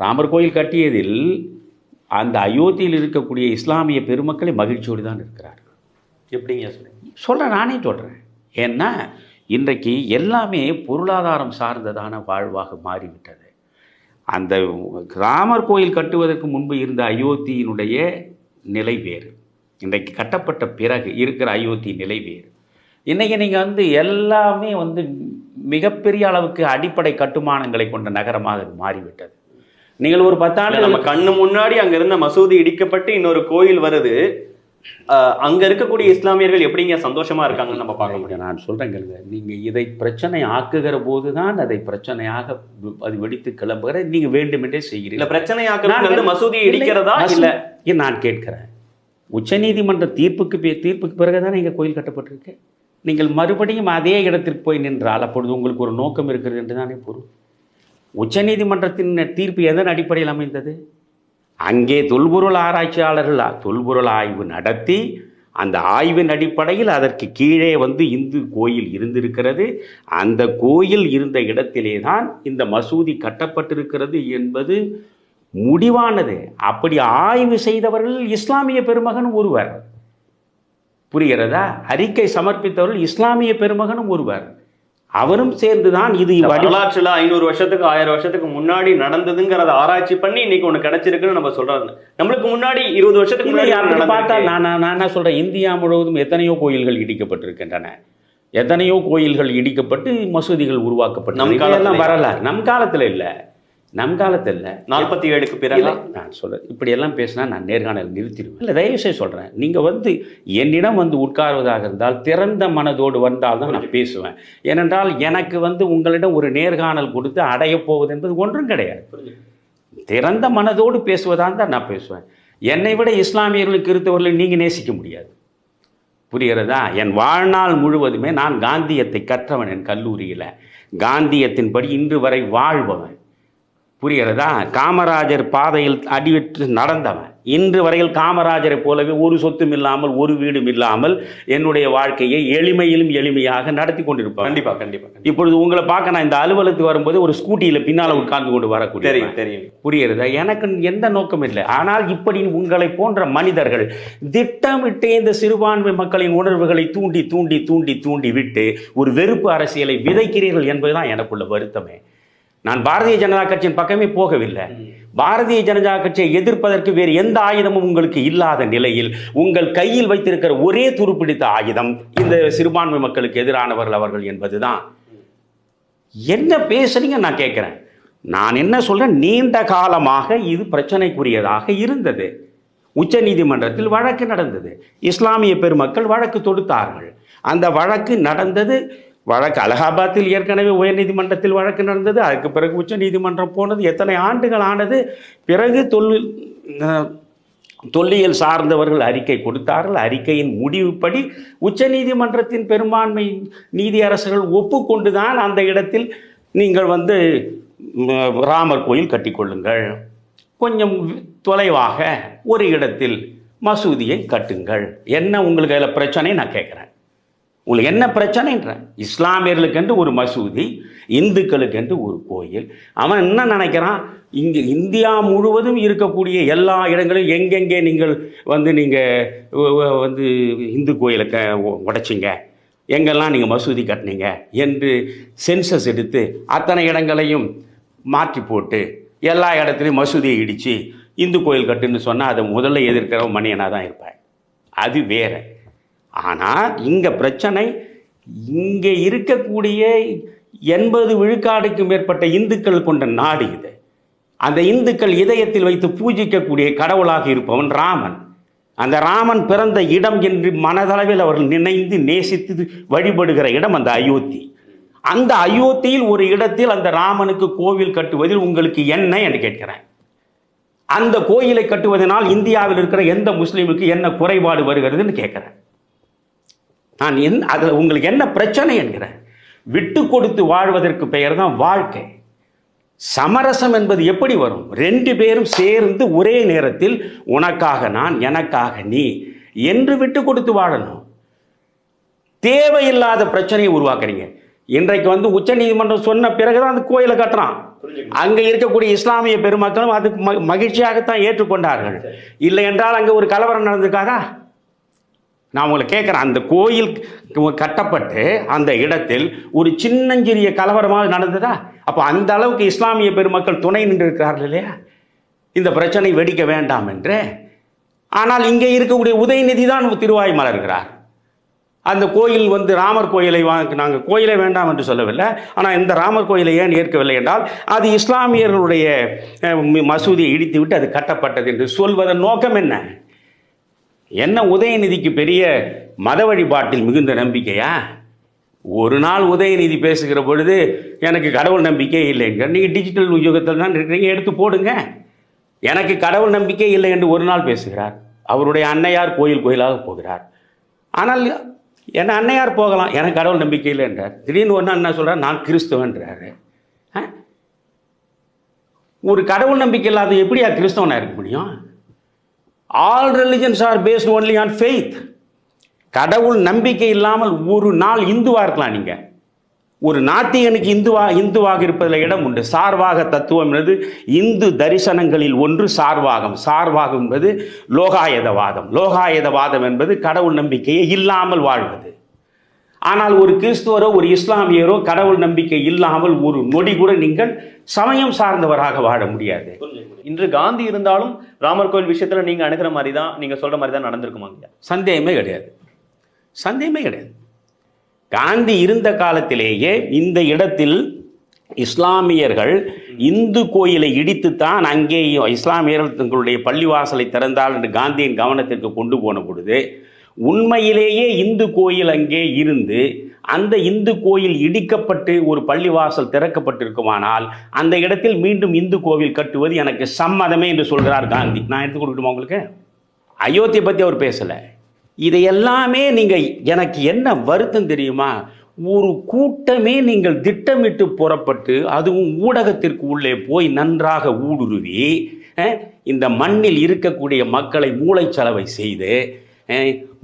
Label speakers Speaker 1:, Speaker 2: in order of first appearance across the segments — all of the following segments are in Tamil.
Speaker 1: ராமர் கோயில் கட்டியதில் அந்த அயோத்தியில் இருக்கக்கூடிய இஸ்லாமிய பெருமக்களை மகிழ்ச்சியோடு தான் இருக்கிறார்கள்
Speaker 2: எப்படிங்க சொல்றீங்க
Speaker 1: சொல்கிறேன் நானே சொல்கிறேன் ஏன்னா இன்றைக்கு எல்லாமே பொருளாதாரம் சார்ந்ததான வாழ்வாக மாறிவிட்டது. அந்த ராமர் கோயில் கட்டுவதற்கு முன்பு இருந்த அயோத்தியினுடைய நிலை வேறு. இன்றைக்கு கட்டப்பட்ட பிறகு இருக்கிற அயோத்தி நிலை வேறு. இன்றைக்கி நீங்கள் வந்து எல்லாமே வந்து மிகப்பெரிய அளவுக்கு அடிப்படை கட்டுமானங்களை கொண்ட நகரமாக மாறிவிட்டது. நீங்கள் ஒரு பத்தாண்டு
Speaker 2: நம்ம கண்ணு முன்னாடி அங்க இருந்த மசூதி இடிக்கப்பட்டு இன்னொரு கோயில் வருது. அங்க இருக்கக்கூடிய இஸ்லாமியர்கள் எப்படிங்க சந்தோஷமா இருக்காங்கன்னு நம்ம பார்க்க முடியும்?
Speaker 1: நான் சொல்கிறேன் கேளுங்க. நீங்கள் இதை பிரச்சனை ஆக்குகிற போது தான் அதை பிரச்சனையாக அது வெடித்து கிளம்புகிற நீங்கள் வேண்டுமென்றே
Speaker 2: இல்ல
Speaker 1: செய்கிறீர்கள்
Speaker 2: பிரச்சனை ஆக்கிறது மசூதியை இடிக்கிறதா இல்ல?
Speaker 1: நான் கேட்கிறேன். உச்சநீதிமன்ற தீர்ப்புக்கு தீர்ப்புக்கு பிறகுதானே இங்கே கோயில் கட்டப்பட்டிருக்கு? நீங்கள் மறுபடியும் அதே இடத்திற்கு போய் நின்றால் அப்பொழுது உங்களுக்கு ஒரு நோக்கம் இருக்கிறது என்று தானே பொருள். உச்சநீதிமன்றத்தின் தீர்ப்பு எதன் அடிப்படையில் அமைந்தது? அங்கே தொல்பொருள் ஆராய்ச்சியாளர்கள் தொல்பொருள் ஆய்வு நடத்தி அந்த ஆய்வின் அடிப்படையில் அதற்கு கீழே வந்து இந்து கோயில் இருந்திருக்கிறது. அந்த கோயில் இருந்த இடத்திலே தான் இந்த மசூதி கட்டப்பட்டிருக்கிறது என்பது முடிவானது. அப்படி ஆய்வு செய்தவர்கள் இஸ்லாமிய பெருமகனும் ஒருவர். புரிகிறதா? அறிக்கை சமர்ப்பித்தவர்கள் இஸ்லாமிய பெருமகனும் ஒருவர். அவரும் சேர்ந்துதான் இது
Speaker 2: வரலாற்றுல ஐநூறு வருஷத்துக்கு ஆயிரம் வருஷத்துக்கு முன்னாடி நடந்ததுங்கிறத ஆராய்ச்சி பண்ணி இன்னைக்கு ஒண்ணு கிடைச்சிருக்குன்னு நம்ம சொல்றோம் நம்மளுக்கு முன்னாடி இருபது வருஷத்துக்கு முன்னாடி
Speaker 1: பார்த்தா. நான் நான் என்ன சொல்கிறேன் இந்தியா முழுவதும் எத்தனையோ கோயில்கள் இடிக்கப்பட்டிருக்கின்றன. எத்தனையோ கோயில்கள் இடிக்கப்பட்டு மசூதிகள்
Speaker 2: நம்
Speaker 1: உருவாக்கப்பட்டு
Speaker 2: காலத்துல
Speaker 1: இதெல்லாம்
Speaker 2: இல்ல.
Speaker 1: வரலாறு. நம் காலத்தில் இல்லை. நம் காலத்தில்
Speaker 2: நாற்பத்தி ஏழுக்கு பிறகு
Speaker 1: நான் சொல்கிறேன் இப்படியெல்லாம் பேசினா நான் நேர்காணல் நிறுத்திடுவேன். இல்லை தயவு செய்து சொல்கிறேன் நீங்கள் வந்து என்னிடம் வந்து உட்காருவதாக இருந்தால் திறந்த மனதோடு வந்தால் தான் நான் பேசுவேன். ஏனென்றால் எனக்கு வந்து உங்களிடம் ஒரு நேர்காணல் கொடுத்து அடையப் போவது என்பது ஒன்றும் கிடையாது. திறந்த மனதோடு பேசுவதாக தான் நான் பேசுவேன். என்னை விட இஸ்லாமியர்களும் கிறிஸ்தவர்களை நீங்கள் நேசிக்க முடியாது. புரிகிறதா? என் வாழ்நாள் முழுவதுமே நான் காந்தியத்தை கற்றவன் என் கல்லூரியில். காந்தியத்தின்படி இன்று வரை வாழ்பவன். புரிகிறதா? காமராஜர் பாதையில் அடிவிட்டு நடந்தவன். இன்று வரையில் காமராஜரை போலவே ஒரு சொத்தும் இல்லாமல் ஒரு வீடும் இல்லாமல் என்னுடைய வாழ்க்கையை எளிமையிலும் எளிமையாக நடத்தி கொண்டிருப்பேன்
Speaker 2: கண்டிப்பா கண்டிப்பா கண்டிப்பா.
Speaker 1: இப்பொழுது உங்களை பார்க்க நான் இந்த அலுவலகத்துக்கு வரும்போது ஒரு ஸ்கூட்டியில் பின்னால் உட்கார்ந்து கொண்டு வரக்கூடிய
Speaker 2: தெரியும் தெரியும்.
Speaker 1: புரியுறதா எனக்கு எந்த நோக்கம் இல்லை. ஆனால் இப்படி உங்களை போன்ற மனிதர்கள் திட்டமிட்டு இந்த சிறுபான்மை மக்களின் உணர்வுகளை தூண்டி தூண்டி தூண்டி தூண்டி விட்டு ஒரு வெறுப்பு அரசியலை விதைக்கிறீர்கள் என்பதுதான் எனக்குள்ள வருத்தமே. நான் பாரதிய ஜனதா கட்சியின் பக்கமே போகவில்லை. பாரதிய ஜனதா கட்சியை எதிர்ப்பதற்கு வேறு எந்த ஆயுதமும் உங்களுக்கு இல்லாத நிலையில் உங்கள் கையில் வைத்திருக்கிற ஒரே துருப்பிடித்த ஆயுதம் இந்த சிறுபான்மை மக்களுக்கு எதிரானவர்கள் அவர்கள் என்பதுதான். என்ன பேசுறீங்க நான் கேட்குறேன். நான் என்ன சொல்றேன்? நீண்ட காலமாக இது பிரச்சனைக்குரியதாக இருந்தது. உச்சநீதிமன்றத்தில் வழக்கு நடந்தது. இஸ்லாமிய பெருமக்கள் வழக்கு தொடுத்தார்கள். அந்த வழக்கு நடந்தது வழக்கு அலகாபாத்தில் ஏற்கனவே உயர்நீதிமன்றத்தில் வழக்கு நடந்தது அதுக்கு பிறகு உச்சநீதிமன்றம் போனது எத்தனை ஆண்டுகள் ஆனது பிறகு தொழில் தொல்லியல் சார்ந்தவர்கள் அறிக்கை கொடுத்தார்கள். அறிக்கையின் முடிவுப்படி உச்சநீதிமன்றத்தின் பெரும்பான்மை நீதியரசர்கள் ஒப்புக்கொண்டுதான் அந்த இடத்தில் நீங்கள் வந்து ராமர் கோயில் கட்டிக்கொள்ளுங்கள் கொஞ்சம் தொலைவாக ஒரு இடத்தில் மசூதியை கட்டுங்கள். என்ன உங்களுக்கு அதில் பிரச்சனை நான் கேட்குறேன் உங்களுக்கு என்ன பிரச்சனைன்றேன்? இஸ்லாமியர்களுக்கென்று ஒரு மசூதி இந்துக்களுக்கென்று ஒரு கோயில். அவன் என்ன நினைக்கிறான்? இங்கே இந்தியா முழுவதும் இருக்கக்கூடிய எல்லா இடங்களும் எங்கெங்கே நீங்கள் வந்து நீங்கள் வந்து இந்து கோயிலை க உடைச்சிங்க? எங்கெல்லாம் நீங்கள் மசூதி கட்டினீங்க? என்று சென்சஸ் எடுத்து அத்தனை இடங்களையும் மாற்றி போட்டு எல்லா இடத்துலையும் மசூதியை இடித்து இந்து கோயில் கட்டுன்னு சொன்னால் அதை முதல்ல எதிர்க்கிறவன் மணியனாக தான் இருப்பேன். அது வேற. ஆனால் இங்கே பிரச்சனை இங்கே இருக்கக்கூடிய எண்பது விழுக்காடுக்கு மேற்பட்ட இந்துக்கள் கொண்ட நாடு இது. அந்த இந்துக்கள் இதயத்தில் வைத்து பூஜிக்கக்கூடிய கடவுளாக இருப்பவன் ராமன். அந்த ராமன் பிறந்த இடம் என்று மனதளவில் அவர்கள் நினைந்து நேசித்து வழிபடுகிற இடம் அந்த அயோத்தி. அந்த அயோத்தியில் ஒரு இடத்தில் அந்த ராமனுக்கு கோவில் கட்டுவதில் உங்களுக்கு என்ன என்று கேட்கிறேன். அந்த கோயிலை கட்டுவதனால் இந்தியாவில் இருக்கிற எந்த முஸ்லீமுக்கு என்ன குறைபாடு வருகிறதுன்னு கேட்குறேன். நான் என் அதில் உங்களுக்கு என்ன பிரச்சனை என்கிறேன் விட்டு கொடுத்து வாழ்வதற்கு பெயர் தான் வாழ்க்கை. சமரசம் என்பது எப்படி வரும்? ரெண்டு பேரும் சேர்ந்து ஒரே நேரத்தில் உனக்காக நான் எனக்காக நீ என்று விட்டு கொடுத்து வாழணும். தேவையில்லாத பிரச்சனையை உருவாக்குறீங்க. இன்றைக்கு வந்து உச்சநீதிமன்றம் சொன்ன பிறகுதான் அந்த கோயிலை கட்டுறான். அங்க இருக்கக்கூடிய இஸ்லாமிய பெருமக்களும் அதுக்கு மகிழ்ச்சியாகத்தான் ஏற்றுக்கொண்டார்கள். இல்லை என்றால் அங்க ஒரு கலவரம் நடந்திருக்காதா? நான் உங்களை கேட்குறேன் அந்த கோயில் கட்டப்பட்டு அந்த இடத்தில் ஒரு சின்னஞ்சிறிய கலவரமாக நடந்ததா? அப்போ அந்த அளவுக்கு இஸ்லாமிய பெருமக்கள் துணை நின்று இருக்கிறார்கள் இல்லையா? இந்த பிரச்சனை வெடிக்க வேண்டாம் என்று. ஆனால் இங்கே இருக்கக்கூடிய உதயநிதி தான் திருவாய் மலர்கிறார் அந்த கோயில் வந்து ராமர் கோயிலை வாங்க நாங்கள் கோயிலை வேண்டாம் என்று சொல்லவில்லை. ஆனால் இந்த ராமர் கோயிலை ஏன் ஏற்கவில்லை என்றால் அது இஸ்லாமியர்களுடைய மசூதியை இடித்துவிட்டு அது கட்டப்பட்டது என்று சொல்வதன் நோக்கம் என்ன? என்ன உதயநிதிக்கு பெரிய மத வழிபாட்டில் மிகுந்த நம்பிக்கையா? ஒரு நாள் உதயநிதி பேசுகிற பொழுது எனக்கு கடவுள் நம்பிக்கை இல்லைங்க நீங்கள் டிஜிட்டல் யுகத்தில் தான் இருக்கிறீங்க எடுத்து போடுங்க. எனக்கு கடவுள் நம்பிக்கை இல்லை என்று ஒரு நாள் பேசுகிறார். அவருடைய அன்னையார் கோயில் கோயிலாக போகிறார். ஆனால் என்ன அன்னையார் போகலாம்? எனக்கு கடவுள் நம்பிக்கை இல்லை என்றார். திடீர்னு ஒன்று என்ன சொல்கிறார் நான் கிறிஸ்தவன்றாரு ஆ? ஒரு கடவுள் நம்பிக்கை இல்லாத எப்படியா கிறிஸ்தவனாக இருக்க முடியும்? All religions are based only on faith கடவுள் நம்பிக்கை இல்லாமல் ஒரு நாள் இந்துவாக இருக்கலாம் நீங்கள் ஒரு நாத்திகனுக்கு இந்துவா இந்துவாக இருப்பதில் இடம் உண்டு. சார்வாக தத்துவம் என்பது இந்து தரிசனங்களில் ஒன்று சார்வாகம். சார்வாகம் என்பது லோகாயதவாதம். லோகாயதவாதம் என்பது கடவுள் நம்பிக்கையை இல்லாமல் வாழ்வது. ஆனால் ஒரு கிறிஸ்துவரோ ஒரு இஸ்லாமியரோ கடவுள் நம்பிக்கை இல்லாமல் ஒரு நொடி கூட நீங்கள் சமயம் சார்ந்தவராக வாழ முடியாது.
Speaker 2: இன்று காந்தி இருந்தாலும் ராமர் கோயில் விஷயத்துல நீங்க அணுகிற மாதிரி தான் நீங்க சொல்ற மாதிரி தான் நடந்திருக்குமாங்க
Speaker 1: சந்தேகமே கிடையாது. சந்தேகமே கிடையாது. காந்தி இருந்த காலத்திலேயே இந்த இடத்தில் இஸ்லாமியர்கள் இந்து கோயிலை இடித்துத்தான் அங்கே இஸ்லாமியர்கள் தங்களுடைய பள்ளிவாசலை திறந்தால் என்று காந்தியின் கவனத்திற்கு கொண்டு போன பொழுது உண்மையிலேயே இந்து கோயில் அங்கே இருந்து அந்த இந்து கோயில் இடிக்கப்பட்டு ஒரு பள்ளிவாசல் திறக்கப்பட்டிருக்குமானால் அந்த இடத்தில் மீண்டும் இந்து கோவில் கட்டுவது எனக்கு சம்மதமே என்று சொல்கிறார் காந்தி. நான் எடுத்து கொடுக்கணுமா உங்களுக்கு? அயோத்தியை பற்றி அவர் பேசலை. இதை எல்லாமே நீங்கள் எனக்கு என்ன வருத்தம் தெரியுமா? ஒரு கூட்டமே நீங்கள் திட்டமிட்டு புறப்பட்டு அதுவும் ஊடகத்திற்கு உள்ளே போய் நன்றாக ஊடுருவி இந்த மண்ணில் இருக்கக்கூடிய மக்களை மூளைச்சலவை செய்து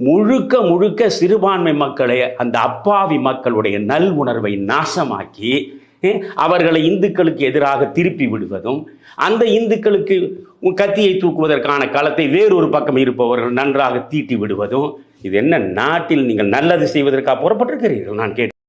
Speaker 1: முழுக்க முழுக்க சிறுபான்மை மக்களை அந்த அப்பாவி மக்களுடைய நல் உணர்வை நாசமாக்கி அவர்களை இந்துக்களுக்கு எதிராக திருப்பி விடுவதும் அந்த இந்துக்களுக்கு உன் கத்தியை தூக்குவதற்கான களத்தை வேறொரு பக்கம் இருப்பவர்கள் நன்றாக தீட்டி விடுவதும் இது என்ன நாட்டில் நீங்கள் நல்லது செய்வதற்காக புறப்பட்டிருக்கிறீர்கள்? நான் கேட்டேன்.